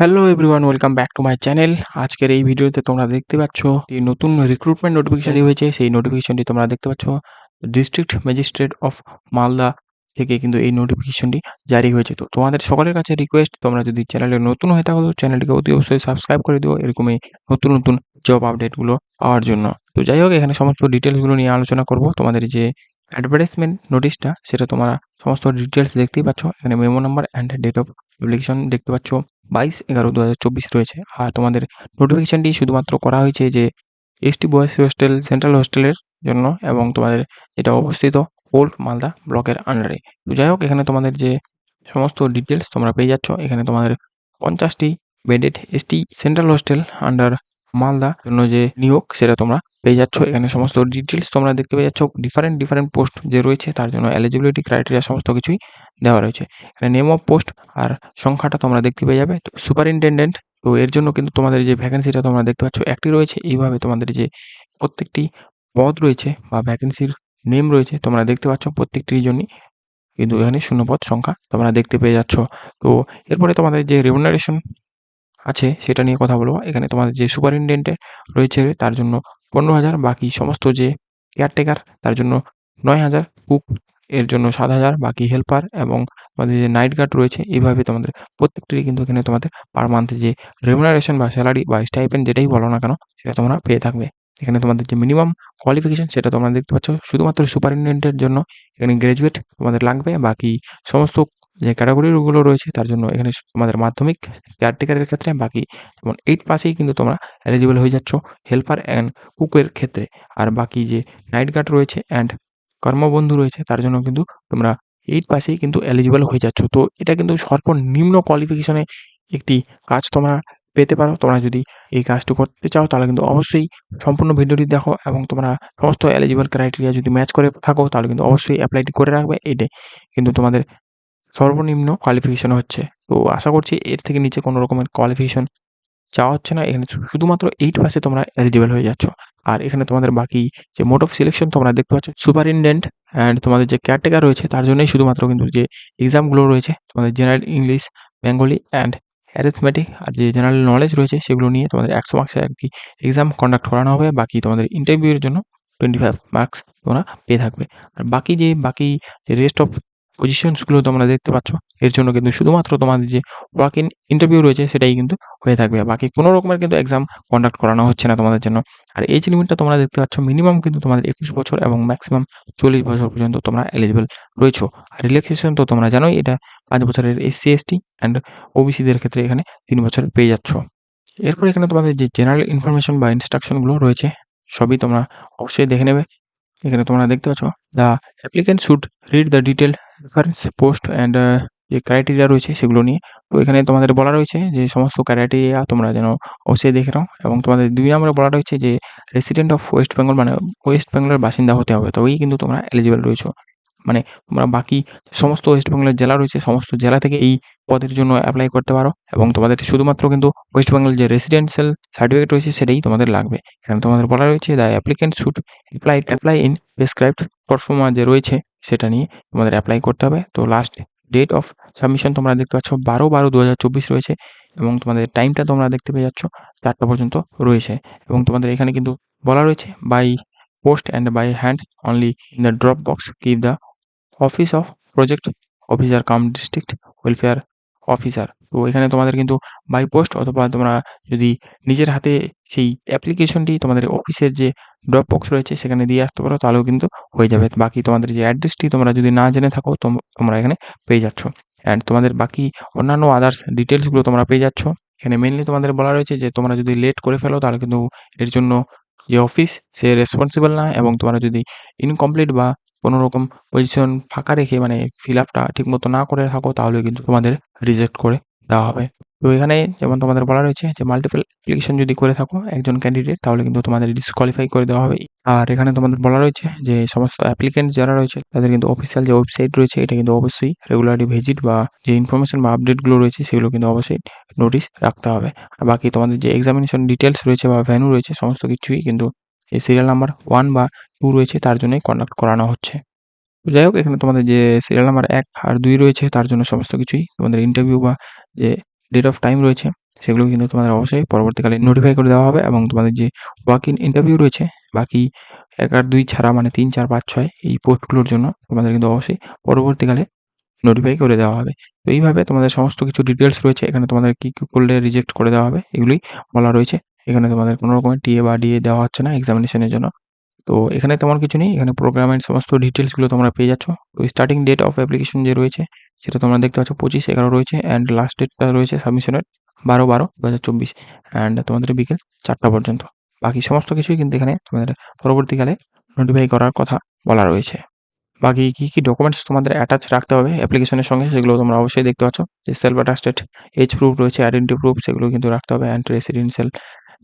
Hello everyone welcome back to my channel আজকের এই ভিডিওতে তোমরা দেখতে পাচ্ছ এই নতুন রিক্রুটমেন্ট নোটিফিকেশন হয়েছে। সেই নোটিফিকেশনটি তোমরা দেখতে পাচ্ছ ডিস্ট্রিক্ট ম্যাজিস্ট্রেট অফ মালদা থেকে কিন্তু এই নোটিফিকেশনটি জারি হয়েছে। তো তোমাদের সকলের কাছে রিকোয়েস্ট তোমরা যদি চ্যানেলে নতুন হয়ে থাকো তো চ্যানেলটিকে অতি অবশ্যই সাবস্ক্রাইব করে দিও। এরকমই নতুন নতুন জব আপডেটগুলো পাওয়ার জন্য। তো যাই হোক এখানে সমস্ত ডিটেলসগুলো নিয়ে আলোচনা করব। তোমাদের যে অ্যাডভার্টাইজমেন্ট নোটিশটা সেটা তোমরা সমস্ত ডিটেলস দেখতেই পাচ্ছ। এখানে memo number and date of publication দেখতে পাচ্ছ। বাইশ এগারো দু হাজার চব্বিশ রয়েছে। আর তোমাদের নোটিফিকেশনটি শুধুমাত্র করা হয়েছে যে এসটি বয়েজ হোস্টেল, সেন্ট্রাল হোস্টেলের জন্য এবং তোমাদের যেটা অবস্থিত ওল্ড মালদা ব্লকের আন্ডারে তো যাই হোক, এখানে তোমাদের যে সমস্ত ডিটেলস তোমরা পেয়ে যাচ্ছ, এখানে তোমাদের পঞ্চাশটি bedded ST central hostel under Malda জন্য যে নিয়োগ, সেটা তোমরা পেয়ে যাচ্ছ। এখানে সমস্ত ডিটেলস তোমরা দেখতে পেয়ে যাচ্ছ। ডিফারেন্ট ডিফারেন্ট পোস্ট যে রয়েছে, তার জন্য এলিজিবিলিটি ক্রাইটেরিয়া সমস্ত কিছুই দেওয়া রয়েছে। এখানে নেম অফ পোস্ট আর সংখ্যাটা তোমরা দেখতে পেয়ে যাবে। তো সুপারিনটেন্ডেন্ট তো এর জন্য কিন্তু তোমাদের যে ভ্যাকেন্সিটা তোমরা দেখতে পাচ্ছ, একটি রয়েছে। এইভাবে তোমাদের যে প্রত্যেকটি পদ রয়েছে বা ভ্যাকেন্সির নেম রয়েছে, তোমরা দেখতে পাচ্ছ প্রত্যেকটির জন্যই। কিন্তু এখানে শূন্যপদ সংখ্যা তোমরা দেখতে পেয়ে যাচ্ছ। তো এরপরে তোমাদের যে রেমুনারেশন আছে, সেটা নিয়ে কথা বলব। এখানে তোমাদের যে সুপারিনটেন্ডেন্ট রয়েছে তার জন্য পনেরো হাজার, বাকি সমস্ত যে কেয়ারটেকার তার জন্য নয় হাজার কুক এর জন্য সাত হাজার, বাকি হেল্পার এবং তোমাদের যে নাইট গার্ড রয়েছে এইভাবে তোমাদের প্রত্যেকটিরই কিন্তু এখানে তোমাদের পার মান্থে যে রেমুনারেশন বা স্যালারি বা স্টাইপেন্ড যেটাই বলো না কেন, সেটা তোমরা পেয়ে থাকবে। এখানে তোমাদের যে মিনিমাম কোয়ালিফিকেশন সেটা তোমরা দেখতে পাচ্ছ, শুধুমাত্র সুপারিনটেন্ডেন্টের জন্য এখানে গ্র্যাজুয়েট তোমাদের লাগবে, বাকি সমস্ত যে ক্যাটাগরিগুলো রয়েছে, তার জন্য এখানে তোমাদের মাধ্যমিক কেয়ারটেকারের ক্ষেত্রে বাকি যেমন এইট পাসেই কিন্তু তোমরা এলিজিবল হয়ে যাচ্ছ হেল্পার অ্যান্ড কুকের ক্ষেত্রে। আর বাকি যে নাইট গার্ড রয়েছে অ্যান্ড কর্মবন্ধু রয়েছে, তার জন্য কিন্তু তোমরা এইট পাসেই কিন্তু এলিজিবল হয়ে যাচ্ছ। তো এটা কিন্তু সর্বনিম্ন কোয়ালিফিকেশনে একটি কাজ তোমরা পেতে পারো। তোমরা যদি এই কাজটি করতে চাও, তাহলে কিন্তু অবশ্যই সম্পূর্ণ ভিডিওটি দেখো এবং তোমরা সমস্ত এলিজিবল ক্রাইটেরিয়া যদি ম্যাচ করে থাকো, তাহলে কিন্তু অবশ্যই অ্যাপ্লাইটি করে রাখবে। এটাই কিন্তু তোমাদের সর্বনিম্ন কোয়ালিফিকেশন হচ্ছে। তো আশা করছি এর থেকে নিচে কোনো রকমের কোয়ালিফিকেশন চাওয়া হচ্ছে না। এখানে শুধুমাত্র এইট পাসে তোমরা এলিজিবল হয়ে যাচ্ছ। আর এখানে তোমাদের বাকি যে মোড অফ সিলেকশন তোমরা দেখতে পাচ্ছ সুপারিনটেন্ডেন্ট অ্যান্ড তোমাদের যে কেয়ারটেকার রয়েছে, তার জন্যই শুধুমাত্র কিন্তু যে এক্সামগুলো রয়েছে, তোমাদের general English Bengali and arithmetic আর যে জেনারেল নলেজ রয়েছে, সেগুলো নিয়ে তোমাদের একশো মার্কসের একটি এক্সাম কন্ডাক্ট করানো হবে। বাকি তোমাদের ইন্টারভিউয়ের জন্য টোয়েন্টি ফাইভ মার্কস তোমরা পেয়ে থাকবে। আর বাকি যে বাকি যে রেস্ট অফ পজিশনসগুলো তোমরা দেখতে পাচ্ছ। এর জন্য কিন্তু শুধুমাত্র তোমাদের যে ওয়ার্ক ইন ইন্টারভিউ রয়েছে, সেটাই কিন্তু হয়ে থাকবে। বাকি কোনো রকমের কিন্তু এক্সাম কন্ডাক্ট করানো হচ্ছে না তোমাদের জন্য। আর এজ লিমিটটা তোমরা দেখতে পাচ্ছ মিনিমাম কিন্তু তোমাদের একুশ বছর এবং ম্যাক্সিমাম চল্লিশ বছর পর্যন্ত তোমরা এলিজিবল রয়েছো। আর রিল্যাক্সেশন তো তোমরা জানোই, এটা পাঁচ বছরের এসসি এসটি অ্যান্ড ওবিসিদের ক্ষেত্রে এখানে তিন বছর পেয়ে যাচ্ছ। এরপর এখানে তোমাদের যে জেনারেল ইনফরমেশন বা ইনস্ট্রাকশনগুলো রয়েছে, সবই তোমরা অবশ্যই দেখে নেবে। এখানে তোমরা দেখতে পাচ্ছ the applicant should read the detail reference post and যে ক্রাইটেরিয়া রয়েছে সেগুলো নিয়ে। তো এখানে তোমাদের বলা রয়েছে যে সমস্ত ক্রাইটেরিয়া তোমরা যেন অবশ্যই দেখে নাও এবং তোমাদের দুই নম্বরে বলা রয়েছে যে রেসিডেন্ট অফ ওয়েস্ট বেঙ্গল মানে ওয়েস্ট বেঙ্গলের বাসিন্দা হতে হবে, তবেই কিন্তু তোমরা এলিজিবল রয়েছো। মানে তোমরা বাকি সমস্ত ওয়েস্ট বেঙ্গলের জেলা রয়েছে, সমস্ত জেলা থেকে এই পদের জন্য অ্যাপ্লাই করতে পারো এবং তোমাদের শুধুমাত্র কিন্তু ওয়েস্ট বেঙ্গল যে রেসিডেন্সিয়াল সার্টিফিকেট রয়েছে সেটাই তোমাদের লাগবে। এখানে তোমাদের বলা রয়েছে the applicant should apply apply in prescribed proforma যে রয়েছে সেটা নিয়ে তোমাদের অ্যাপ্লাই করতে হবে। তো লাস্ট ডেট অফ সাবমিশন তোমরা দেখতে পাচ্ছ বারো বারো দু রয়েছে এবং তোমাদের টাইমটা তোমরা দেখতে পেয়ে যাচ্ছ চারটা পর্যন্ত রয়েছে এবং তোমাদের এখানে কিন্তু বলা রয়েছে by post and by hand only in the drop box keep the office of project officer cum district welfare officer তো এখানে তোমাদের কিন্তু বাই পোস্ট অথবা তোমরা যদি নিজের হাতে সেই অ্যাপ্লিকেশনটি তোমাদের অফিসের যে ড্রপ বক্স রয়েছে সেখানে দিয়ে আসতে পারো, তাহলেও কিন্তু হয়ে যাবে। বাকি তোমাদের যে অ্যাড্রেসটি তোমরা যদি না জেনে থাকো, তোম- তোমরা এখানে পেয়ে যাচ্ছ। অ্যান্ড তোমাদের বাকি অন্যান্য আদার্স ডিটেলসগুলো তোমরা পেয়ে যাচ্ছ। এখানে মেনলি তোমাদের বলা রয়েছে যে তোমরা যদি লেট করে ফেলো, তাহলে কিন্তু এর জন্য যে অফিস সে রেসপন্সিবল না এবং তোমরা যদি ইনকমপ্লিট বা কোনো রকম পজিশন ফাঁকা রেখে মানে ফিল আপটা ঠিকমতো না করে থাকো, তাহলে কিন্তু তোমাদের রিজেক্ট করে দেওয়া হবে। তো এখানে যেমন তোমাদের বলা রয়েছে যে মাল্টিপল অ্যাপ্লিকেশন যদি করে থাকো একজন ক্যান্ডিডেট তাহলে কিন্তু তোমাদের ডিসকোয়ালিফাই করে দেওয়া হবে। আর এখানে তোমাদের বলা রয়েছে যে সমস্ত অ্যাপ্লিকেন্ট যারা রয়েছে, তাদের কিন্তু অফিসিয়াল যে ওয়েবসাইট রয়েছে, এটা কিন্তু অবশ্যই রেগুলারলি ভিজিট বা যে ইনফরমেশন বা আপডেটগুলো রয়েছে, সেগুলো কিন্তু অবশ্যই নোটিস রাখতে হবে। আর বাকি তোমাদের যে এক্সামিনেশন ডিটেলস রয়েছে বা ভ্যানু রয়েছে, সমস্ত কিছুই কিন্তু এই সিরিয়াল নাম্বার ওয়ান বা টু রয়েছে, তার জন্যই কন্ডাক্ট করানো হচ্ছে। তো যাই হোক, এখানে তোমাদের যে সিরিয়াল নাম্বার এক আর দুই রয়েছে, তার জন্য সমস্ত কিছুই তোমাদের ইন্টারভিউ বা যে ডেট অফ টাইম রয়েছে, সেগুলো কিন্তু তোমাদের অবশ্যই পরবর্তীকালে নোটিফাই করে দেওয়া হবে এবং তোমাদের যে ওয়াক ইন ইন্টারভিউ রয়েছে, বাকি এক আর দুই ছাড়া মানে তিন, চার, পাঁচ, ছয়, এই পোস্টগুলোর জন্য তোমাদের কিন্তু অবশ্যই পরবর্তীকালে নোটিফাই করে দেওয়া হবে। তো এইভাবে তোমাদের সমস্ত কিছু ডিটেলস রয়েছে, এখানে তোমাদের কী কী করলে রিজেক্ট করে দেওয়া হবে, এগুলোই বলা রয়েছে। এখানে তোমাদের কোনো রকমের টিএ বা ডিএ দেওয়া হচ্ছে না এক্সামিনেশনের জন্য। তো এখানে তেমন কিছু নেই, এখানে প্রোগ্রামের সমস্ত ডিটেলসগুলো তোমরা পেয়ে যাচ্ছ। তো স্টার্টিং ডেট অফ অ্যাপ্লিকেশন যে রয়েছে, সেটা তোমরা দেখতে পাচ্ছ পঁচিশ এগারো রয়েছে অ্যান্ড লাস্ট ডেটটা রয়েছে সাবমিশনের বারো বারো দু হাজার চব্বিশ অ্যান্ড তোমাদের বিকেল চারটা পর্যন্ত। বাকি সমস্ত কিছুই কিন্তু এখানে তোমাদের পরবর্তীকালে নোটিফাই করার কথা বলা রয়েছে। বাকি কী কী ডকুমেন্টস তোমাদের অ্যাটাচ রাখতে হবে অ্যাপ্লিকেশনের সঙ্গে, সেগুলো তোমরা অবশ্যই দেখতে পাচ্ছ। যে সেলফ অ্যাটাস্টেড এজ প্রুফ রয়েছে আইডেন্টি প্রুফ সেগুলো কিন্তু রাখতে হবে অ্যান্ড রেসিডেন্সিয়াল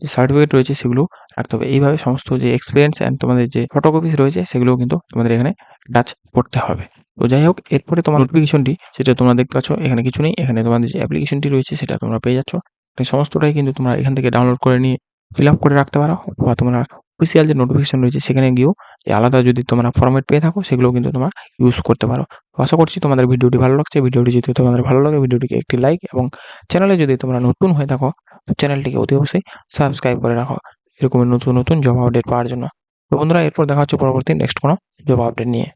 যে সার্টিফিকেট রয়েছে সেগুলো রাখতে হবে। এইভাবে সমস্ত যে এক্সপিরিয়েন্স অ্যান্ড তোমাদের যে ফটোকপিস রয়েছে সেগুলোও কিন্তু তোমাদের এখানে টাচ করতে হবে। তো যাই হোক, এরপরে তোমার নোটিফিকেশনটি সেটা তোমরা দেখতে পাচ্ছ, এখানে কিছু নেই। এখানে তোমাদের যে অ্যাপ্লিকেশনটি রয়েছে সেটা তোমরা পেয়ে যাচ্ছ। সমস্তটাই কিন্তু তোমরা এখান থেকে ডাউনলোড করে নিয়ে ফিল আপ করে রাখতে পারো বা তোমরা অফিসিয়াল যে নোটিফিকেশন রয়েছে সেখানে গিয়েও আলাদা যদি তোমরা ফরম্যাট পেয়ে থাকো, সেগুলো কিন্তু তোমরা ইউজ করতে পারো। আশা করছি তোমাদের ভিডিওটি ভালো লাগছে। ভিডিওটি যদি তোমাদের ভালো লাগে, ভিডিওটিকে একটি লাইক এবং চ্যানেলে যদি তোমরা নতুন হয়ে থাকো চ্যানেলটিকে অতি অবশ্যই সাবস্ক্রাইব করে রাখো। এরকম নতুন নতুন জব আপডেট পাওয়ার জন্য। তো বন্ধুরা, এরপর দেখা হচ্ছে পরবর্তী নেক্সট কোনো জব আপডেট নিয়ে।